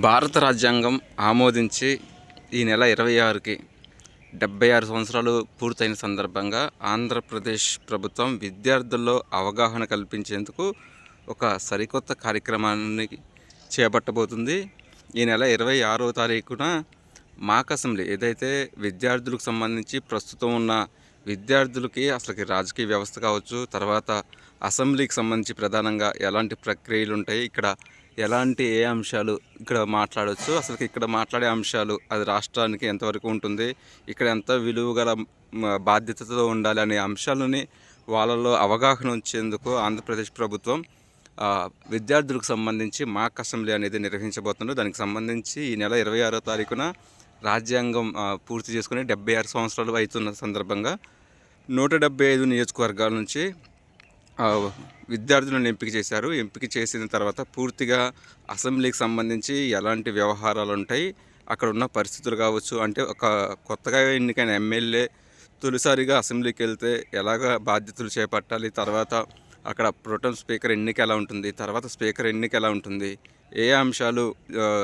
భారత రాజ్యాంగం ఆమోదించి ఈ నెల ఇరవై ఆరుకి డెబ్బై ఆరు సంవత్సరాలు పూర్తయిన సందర్భంగా ఆంధ్రప్రదేశ్ ప్రభుత్వం విద్యార్థుల్లో అవగాహన కల్పించేందుకు ఒక సరికొత్త కార్యక్రమాన్ని చేపట్టబోతుంది. ఈ నెల ఇరవై ఆరో తారీఖున మాక్ అసెంబ్లీ ఏదైతే విద్యార్థులకు సంబంధించి ప్రస్తుతం ఉన్న విద్యార్థులకి అసలుకి రాజకీయ వ్యవస్థ కావచ్చు తర్వాత అసెంబ్లీకి సంబంధించి ప్రధానంగా ఎలాంటి ప్రక్రియలు ఉంటాయి ఇక్కడ ఎలాంటి ఏ అంశాలు ఇక్కడ మాట్లాడవచ్చు అసలు ఇక్కడ మాట్లాడే అంశాలు అది రాష్ట్రానికి ఎంతవరకు ఉంటుంది? ఇక్కడ ఎంత విలువ గల బాధ్యతతో ఉండాలి అనే అంశాలని వాళ్ళలో అవగాహన వచ్చేందుకు ఆంధ్రప్రదేశ్ ప్రభుత్వం విద్యార్థులకు సంబంధించి మాక్ అసెంబ్లీ అనేది నిర్వహించబోతున్నారు దానికి సంబంధించి ఈ నెల ఇరవై ఆరో తారీఖున రాజ్యాంగం పూర్తి చేసుకుని డెబ్బై ఆరు సంవత్సరాలు అవుతున్న సందర్భంగా నూట డెబ్బై ఐదు నియోజకవర్గాల నుంచి విద్యార్థులను ఎంపిక చేశారు. ఎంపిక చేసిన తర్వాత పూర్తిగా అసెంబ్లీకి సంబంధించి ఎలాంటి వ్యవహారాలు ఉంటాయి అక్కడ ఉన్న పరిస్థితులు కావచ్చు అంటే ఒక కొత్తగా ఎన్నికైన ఎమ్మెల్యే తొలిసారిగా అసెంబ్లీకి వెళ్తే ఎలాగ బాధ్యతలు చేపట్టాలి తర్వాత అక్కడ ప్రోటం స్పీకర్ ఎన్నిక ఎలా ఉంటుంది తర్వాత స్పీకర్ ఎన్నిక ఎలా ఉంటుంది ఏ అంశాలు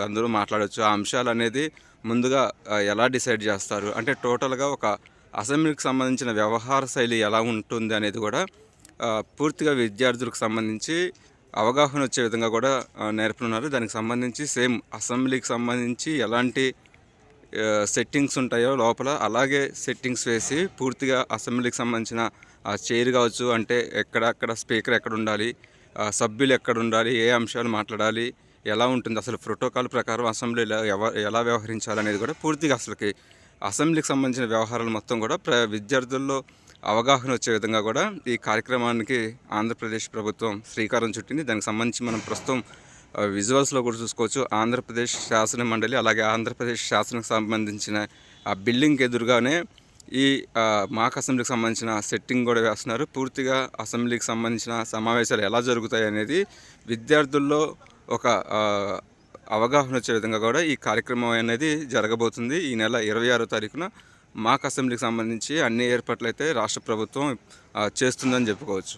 అందరూ మాట్లాడవచ్చు ఆ అంశాలు అనేది ముందుగా ఎలా డిసైడ్ చేస్తారు? అంటే టోటల్గా ఒక అసెంబ్లీకి సంబంధించిన వ్యవహార శైలి ఎలా ఉంటుంది అనేది కూడా పూర్తిగా విద్యార్థులకు సంబంధించి అవగాహన వచ్చే విధంగా కూడా నేర్పనున్నారు. దానికి సంబంధించి సేమ్ అసెంబ్లీకి సంబంధించి ఎలాంటి సెట్టింగ్స్ ఉంటాయో లోపల అలాగే సెట్టింగ్స్ వేసి పూర్తిగా అసెంబ్లీకి సంబంధించిన చైర్ కావచ్చు అంటే ఎక్కడక్కడ స్పీకర్ ఎక్కడ ఉండాలి సభ్యులు ఎక్కడ ఉండాలి ఏ అంశాలు మాట్లాడాలి ఎలా ఉంటుంది అసలు ప్రోటోకాల్ ప్రకారం అసెంబ్లీలో ఎలా వ్యవహరించాలి అనేది కూడా పూర్తిగా అసలుకి అసెంబ్లీకి సంబంధించిన వ్యవహారాలు మొత్తం కూడా ప్ర విద్యార్థుల్లో అవగాహన వచ్చే విధంగా కూడా ఈ కార్యక్రమానికి ఆంధ్రప్రదేశ్ ప్రభుత్వం శ్రీకారం చుట్టింది. దానికి సంబంధించి మనం ప్రస్తుతం విజువల్స్లో కూడా చూసుకోవచ్చు. ఆంధ్రప్రదేశ్ శాసన మండలి అలాగే ఆంధ్రప్రదేశ్ శాసనకు సంబంధించిన ఆ బిల్డింగ్కి ఎదురుగానే ఈ మాక్ అసెంబ్లీకి సంబంధించిన సెట్టింగ్ కూడా వేస్తున్నారు. పూర్తిగా అసెంబ్లీకి సంబంధించిన సమావేశాలు ఎలా జరుగుతాయి అనేది విద్యార్థుల్లో ఒక అవగాహన వచ్చే విధంగా కూడా ఈ కార్యక్రమం అనేది జరగబోతుంది. ఈ నెల ఇరవై ఆరో తారీఖున మాక్ అసెంబ్లీకి సంబంధించి అన్ని ఏర్పాట్లు అయితే రాష్ట్ర ప్రభుత్వం చేస్తుందని చెప్పుకోవచ్చు.